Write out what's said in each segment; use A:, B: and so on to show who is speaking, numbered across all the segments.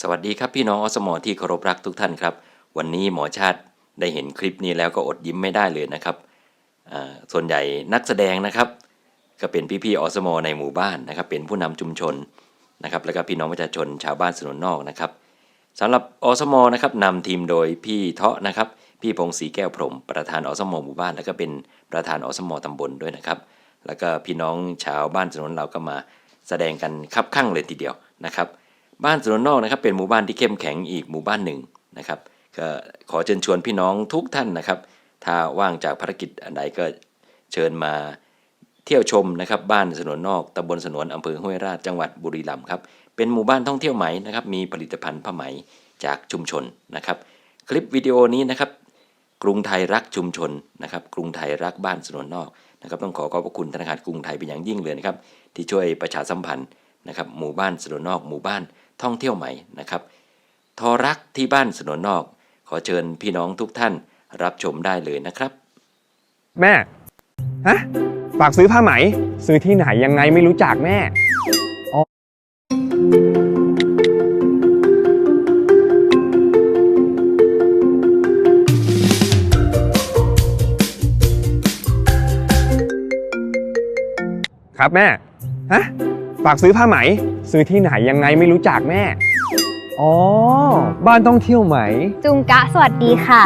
A: สวัสดีครับพี่น้องอสมอที่เคารพรักทุกท่านครับ วันนี้หมอชาติได้เห็นคลิปนี้แล้วก็อดยิ้มไม่ได้เลยนะครับส่วนใหญ่นักแสดงนะครับ ก็เป็นพี่ๆอสมในหมู่บ้านนะครับ เป็นผู้นำชุมชนนะครับ แล้วก็พี่น้องประชาชนชาวบ้านสนนนอกนะครับสำหรับอสมนะครับนำทีมโดยพี่เทาะนะครับ พี่พงศรีแก้วพรหมประธานอสมหมู่บ้าน แล้วก็เป็นประธานอสมตำบลด้วยนะครับ แล้วก็พี่น้องชาวบ้านสนนเราก็มาแสดงกันคับข้างเลยทีเดียวนะครับ บ้านสวนนอกนะครับเป็นหมู่บ้านที่เข้มแข็งอีกหมู่บ้านหนึ่งนะครับก็ขอเชิญชวนพี่น้องทุกท่านนะครับ ถ้าว่างจากภารกิจอันใดก็เชิญมาเที่ยวชมนะครับบ้านสนวนนอกตำบลสนวนอำเภอห้วยราชจังหวัดบุรีรัมย์ครับเป็นหมู่บ้านท่องเที่ยวไหมนะครับมีผลิตภัณฑ์ผ้าไหมจากชุมชนนะครับ คลิปวิดีโอนี้นะครับ กรุงไทยรักชุมชนนะครับ กรุงไทยรักบ้านสนวนนอกนะครับ ต้องขอขอบพระคุณธนาคารกรุงไทยเป็นอย่างยิ่งเลยนะครับ ที่ช่วยประชาสัมพันธ์นะครับ หมู่บ้านสนวนนอกหมู่บ้าน ท่องเที่ยวใหม่นะครับ ทอรักที่บ้านสนนนอก ขอเชิญพี่น้องทุกท่านรับชมได้เลยนะครับ
B: แม่ ฮะ ฝากซื้อผ้าไหม ซื้อที่ไหนยังไงไม่รู้จักแม่อ๋อครับแม่ ฮะ ฝากซื้อผ้าไหม ซื้อที่ไหนยังไงไม่รู้จักแม่ อ๋อ บ้านต้องเที่ยวไหม
C: จุงกะสวัสดีค่ะ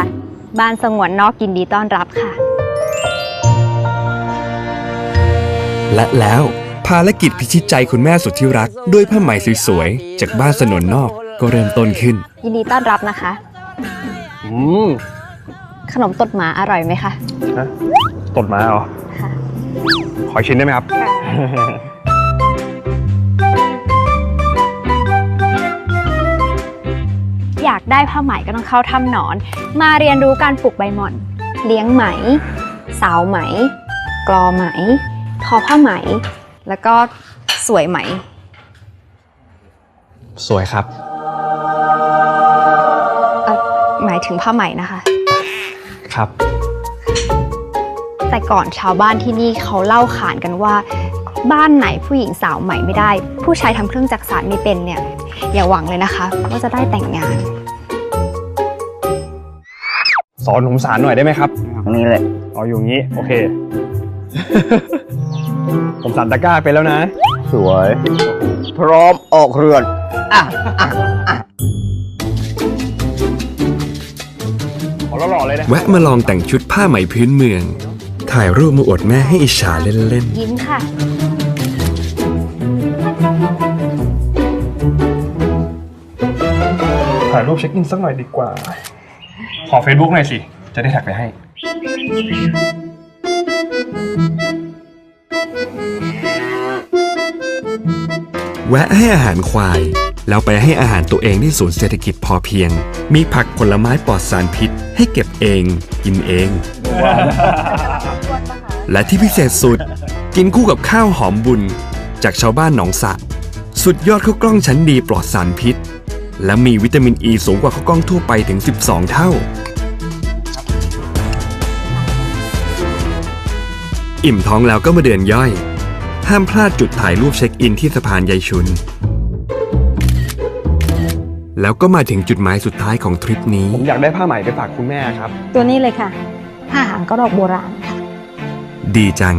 C: บ้านสงวนนอกยินดีต้อนรับค่ะ
D: และแล้วภารกิจพิชิตใจคุณแม่สุดที่รัก ด้วยผ้าไหมสวยๆ จากบ้านสนนนอกก็เริ่มต้นขึ้น
C: ยินดีต้อนรับนะคะ
B: อืม
C: ขนมตดหมาอร่อยไหมคะ
B: ฮะตดมาเหรอ
C: ค่ะ
B: ขออีกชิ้นได้ไหมครับ
C: ได้ผ้าไหมก็ต้องเข้าถ้ำหนอน มาเรียนรู้การปลูกใบหม่อน เลี้ยงไหม สาวไหม กลอไหม ทอผ้าไหม แล้วก็สวยไหม
B: สวยครับ
C: เอ่อหมายถึงผ้าไหมนะคะ
B: ครับ
C: แต่ก่อนชาวบ้านที่นี่เขาเล่าขานกันว่า บ้านไหนผู้หญิงสาวใหม่ไม่ได้ ผู้ชายทำเครื่องจักสานไม่เป็นเนี่ย อย่าหวังเลยนะคะ ว่าจะได้แต่งงาน
B: ส อนผมสารหน่อยได้ไหมครับ
E: ตรงนี้เลย
B: เอาอยู่งี้ โอเค ผมสันตะกร้าไปแล้วนะ
E: สวย พร้อมออกเรือนอะ
B: ขอหล่อๆเลยนะ
D: แวะมาลองแต่งชุดผ้าไหมพื้นเมือง ถ่ายรูปมาอวดแม่ให้อิจฉาเล่น
C: ยิ้มค่ะ
B: ถ่ายรูปเช็คอินสักหน่อยดีกว่า ขอ Facebook หน่อยสิ จะได้แท็กไปให้
D: ๆแวะให้อาหารควาย แล้วไปให้อาหารตัวเองที่ศูนย์เศรษฐกิจพอเพียง มีผักผลไม้ปลอดสารพิษ ให้เก็บเอง กินเอง และที่พิเศษสุด กินคู่กับข้าวหอมบุญ จากชาวบ้านหนองสะ สุดยอดข้าวกล้องชั้นดีปลอดสารพิษ และมีวิตามินอ e ีสูงกว่าข้าวกล้องทั่วไปถึง 12 เท่า อิ่มท้องแล้วก็มาเดินย่อย ห้ามพลาดจุดถ่ายรูปเช็คอินที่สะพานยายชุน แล้วก็มาถึงจุดหมายสุดท้ายของทริปนี้
B: ผมอยากได้ผ้าไหมไปฝากคุณแม่ครับ
C: ตัวนี้เลยค่ะ ผ้าหางก็ดอกโบราณค่ะ
D: ดีจัง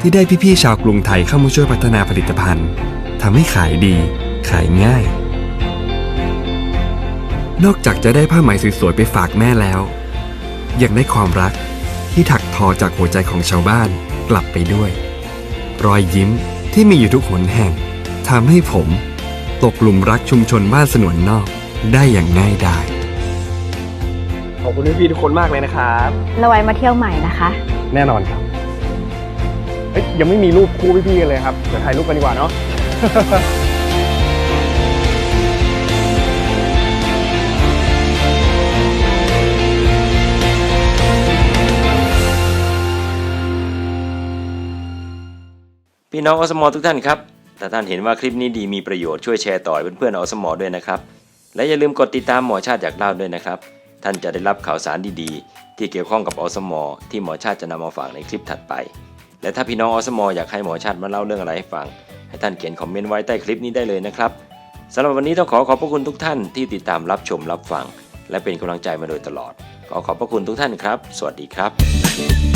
D: ที่ได้พี่ๆชาวกรุงไทยเข้ามาช่วยพัฒนาผลิตภัณฑ์ทำให้ขายดี ขายง่าย นอกจากจะได้ผ้าไหมสวยๆไปฝากแม่แล้ว ยังได้ความรักที่ถักทอจากหัวใจของชาวบ้านกลับไปด้วย รอยยิ้มที่มีอยู่ทุกหนแห่งทำให้ผมตกหลุมรักชุมชนบ้านสนวนนอกได้อย่างง่ายดาย
B: ขอบคุณพี่ๆทุกคนมากเลยนะครับ
C: เราไว้มาเที่ยวใหม่นะคะ
B: แน่นอนครับเอ้ยยังไม่มีรูปคู่พี่ๆกันเลยครับเดี๋ยวถ่ายรูปกันดีกว่าเนาะ
A: พี่น้องอสมอทุกท่านครับ ถ้าท่านเห็นว่าคลิปนี้ดีมีประโยชน์ช่วยแชร์ต่อเพื่อนๆอสมอด้วยนะครับ และอย่าลืมกดติดตามหมอชาติอยากเล่าด้วยนะครับ ท่านจะได้รับข่าวสารดีๆ ที่เกี่ยวข้องกับอสมอที่หมอชาติจะนำมาฝากในคลิปถัดไป และถ้าพี่น้องอสมออยากให้หมอชาติมาเล่าเรื่องอะไรให้ฟัง ให้ท่านเขียนคอมเมนต์ไว้ใต้คลิปนี้ได้เลยนะครับสำหรับวันนี้ต้องขอขอบพระคุณทุกท่านที่ติดตามรับชมรับฟัง และเป็นกำลังใจมาโดยตลอด ขอขอบพระคุณทุกท่านครับ สวัสดีครับ